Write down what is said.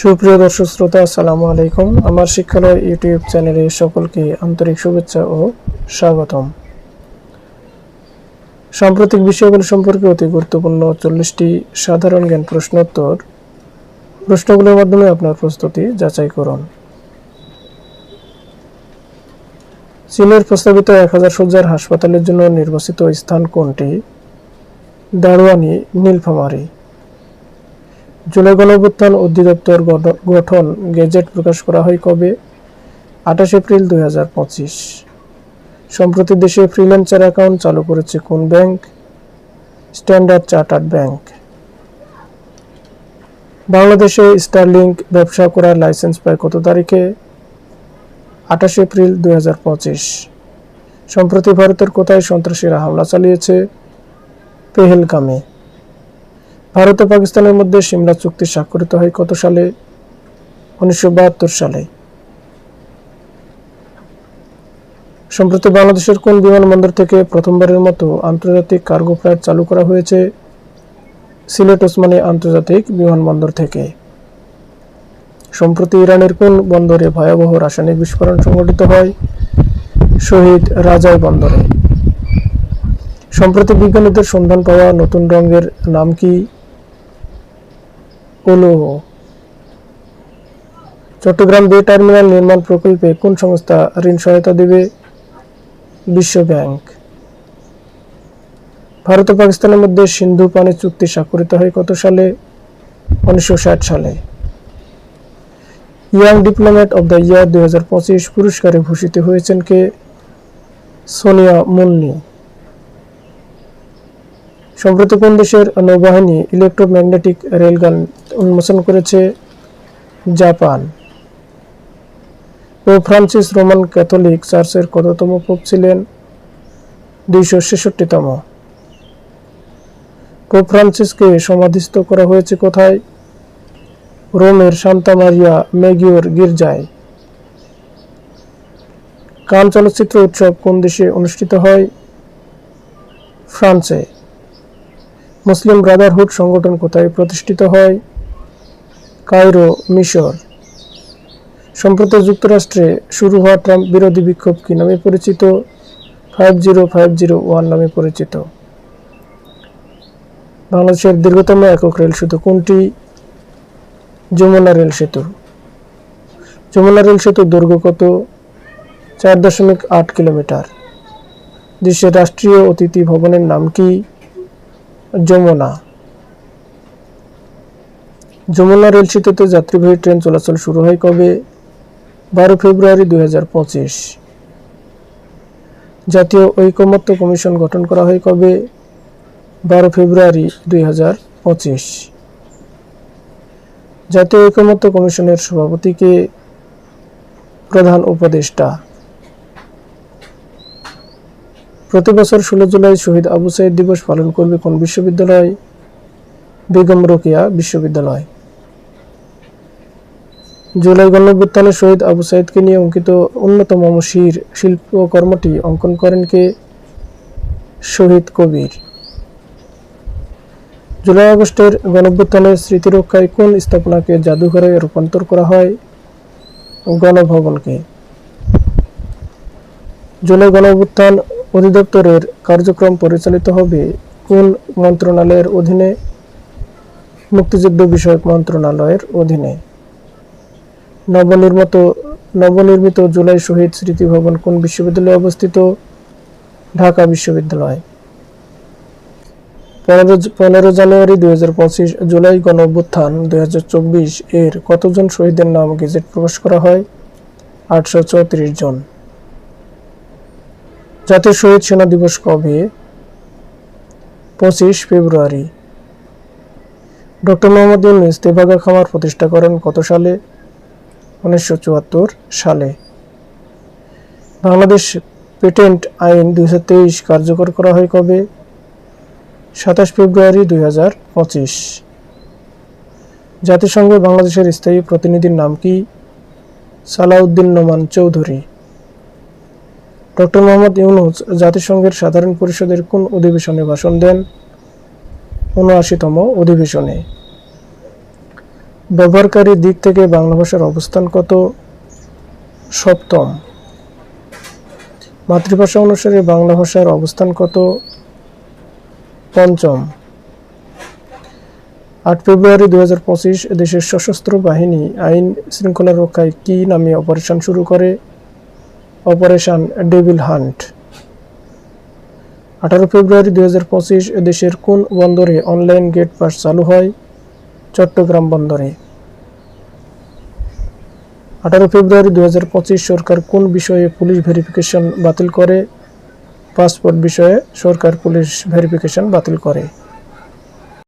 সুপ্রিয় দর্শক শ্রোতা, আসসালামু আলাইকুম। আমার শিক্ষালয় ইউটিউব চ্যানেলে সকলকে আন্তরিক শুভেচ্ছা ও স্বাগতম। সাম্প্রতিক বিষয়গুলো সম্পর্কে অতি গুরুত্বপূর্ণ চল্লিশটি সাধারণ জ্ঞান প্রশ্নোত্তর। প্রশ্নগুলোর মাধ্যমে আপনার প্রস্তুতি যাচাই করুন। চীনের প্রস্তাবিত এক হাজার সজ্জার হাসপাতালের জন্য নির্বাচিত স্থান কোনটি? দারোয়ানি, নীলফামারী। জুলাই গণঅভ্যুত্থান অধিদপ্তর গঠ- গঠন গেজেট প্রকাশ করা হয় কবে? আঠাশ এপ্রিল দুই হাজার পঁচিশ। সম্প্রতি দেশে ফ্রিল্যান্সার অ্যাকাউন্ট চালু করেছে কোন ব্যাংক? Standard Chartered bank. বাংলাদেশে স্টারলিংক ব্যবসা করার লাইসেন্স পায় কত তারিখে? আঠাশ এপ্রিল দুই সম্প্রতি ভারতের কোথায় সন্ত্রাসীরা হামলা চালিয়েছে? পেহেলগামে। ভারত ও পাকিস্তানের মধ্যে সিমলা চুক্তি স্বাক্ষরিত হয় কত সালে? উনিশশো বাহাত্তর সালে। সম্প্রতি বাংলাদেশের কোন বিমানবন্দর থেকে প্রথমবারের মতো আন্তর্জাতিক কার্গো ফ্লাইট চালু করা হয়েছে? সিলেট ওসমানী আন্তর্জাতিক বিমানবন্দর থেকে। সম্প্রতি ইরানের কোন বন্দরে ভয়াবহ রাসায়নিক বিস্ফোরণ সংঘটিত হয়? শহীদ রাজাই বন্দরে। সম্প্রতি বিজ্ঞানীদের সন্ধান পাওয়া নতুন রঙের নাম কি? ওলো চট্টগ্রাম বে টার্মিনাল নির্মাণ প্রকল্পে কোন সংস্থা ঋণ সহায়তা দেবে? বিশ্ব ব্যাংক। ভারত ও পাকিস্তানের মধ্যে সিন্ধু পানি চুক্তি স্বাক্ষরিত হয় কত সালে? উনিশশো সালে। Young diplomat of the year দুই হাজার পঁচিশ পুরস্কারে ভূষিত হয়েছেন কে? সোনিয়া মুন্নি। সম্প্রতি কোন দেশের নৌবাহিনী ইলেকট্রোম্যাগনেটিক রেলগান উন্মোচন করেছে Japan. Pope Francis Roman Catholic চার্চের কততম পোপ ছিলেন? দুইশো ছেষট্টিতম। পোপ ফ্রান্সিসকে সমাধিস্থ করা হয়েছে কোথায়? রোমের সান্তা মারিয়া মেগিওর গির্জায়। কান চলচ্চিত্র উৎসব কোন দেশে অনুষ্ঠিত হয়? ফ্রান্সে। মুসলিম ব্রাদারহুড সংগঠন কোথায় প্রতিষ্ঠিত হয়? কায়রো, মিশর। সম্প্রতি যুক্তরাষ্ট্রে শুরু হওয়া ট্রাম্প বিরোধী বিক্ষোভ কি নামে পরিচিত? Five zero five zero one নামে পরিচিত। বাংলাদেশের দীর্ঘতম একক রেল সেতু কোনটি? যমুনা রেল সেতু। যমুনা রেল সেতুর দৈর্ঘ্য কত? চার দশমিক আট কিলোমিটার। দেশের রাষ্ট্রীয় অতিথি ভবনের নাম কি? যমুনা। যমুনা রেল সেতুতে যাত্রীবাহী ট্রেন চলাচল শুরু হয় কবে? বারো ফেব্রুয়ারি দুই হাজার পঁচিশ। জাতীয় ঐকমত্য কমিশন গঠন করা হয় কবে? বারো ফেব্রুয়ারি দুই হাজার পঁচিশ। জাতীয় ঐকমত্য কমিশনের সভাপতিকে প্রধান উপদেষ্টা। প্রতি বছর ষোলো জুলাই শহীদ আবু সাইদ দিবস পালন করবে কোন বিশ্ববিদ্যালয়? বেগম রোকেয়া বিশ্ববিদ্যালয়। জুলাই গণঅভ্যুত্থানে শহীদ আবু সাইদকে নিয়ে অঙ্কিত অন্যতম শির শিল্পকর্মটি অঙ্কন করেন কে? শহীদ কবির। জুলাই আগস্টের গণঅভ্যুত্থানের স্মৃতিরক্ষায় কোন স্থাপনাকে জাদুঘরে রূপান্তর করা হয়? গণভবনকে। জুলাই গণঅভ্যুত্থান অধিদপ্তরের কার্যক্রম পরিচালিত হবে কোন মন্ত্রণালয়ের অধীনে? মুক্তিযুদ্ধ বিষয়ক মন্ত্রণালয়ের অধীনে। নবনির্মিত নবনির্মিত জুলাই শহীদ স্মৃতি ভবন কোন বিশ্ববিদ্যালয়ে অবস্থিত? ঢাকা বিশ্ববিদ্যালয়। পনেরো জানুয়ারি দুই হাজার পঁচিশ জুলাই গণ অভ্যুত্থান দুই হাজার চব্বিশ এর কতজন শহীদের নাম গেজেট প্রকাশ করা হয়? আটশো চৌত্রিশ জন। জাতীয় শহীদ সেনা দিবস কবে? পঁচিশ ফেব্রুয়ারি। ডক্টর মোহাম্মদ ইউনুস খামার প্রতিষ্ঠা করেন কত সালে? উনিশশো চুয়াত্তর সালে। বাংলাদেশ পেটেন্ট আইন দুই হাজার তেইশ কার্যকর করা হয় কবে? সাতাশ ফেব্রুয়ারি দুই হাজার পঁচিশ। জাতিসংঘে বাংলাদেশের স্থায়ী প্রতিনিধির নাম কি? সালাউদ্দিন নোমান চৌধুরী। ডক্টর মোহাম্মদ ইউনুস জাতিসংঘের সাধারণ পরিষদের কোন অধিবেশনে ভাষণ দেন? উনআশিতম অধিবেশনে। ব্যবহারকারীর দিক থেকে বাংলা ভাষার অবস্থান কত সপ্তম? মাতৃভাষা অনুসারে বাংলা ভাষার অবস্থান কত পঞ্চম? আট ফেব্রুয়ারি দু হাজার পঁচিশ দেশের সশস্ত্র বাহিনী আইন শৃঙ্খলা রক্ষায় কি নামে অপারেশন শুরু করে? Operation devil hunt. আঠারো ফেব্রুয়ারি দু হাজার পঁচিশ দেশের কোন বন্দরে অনলাইন গেট পাস চালু হয়? চট্টগ্রাম বন্দরে। আঠারো ফেব্রুয়ারি দু হাজার পঁচিশ সরকার কোন বিষয়ে পুলিশ ভেরিফিকেশন বাতিল করে? পাসপোর্ট বিষয়ে সরকার পুলিশ ভেরিফিকেশন বাতিল করে।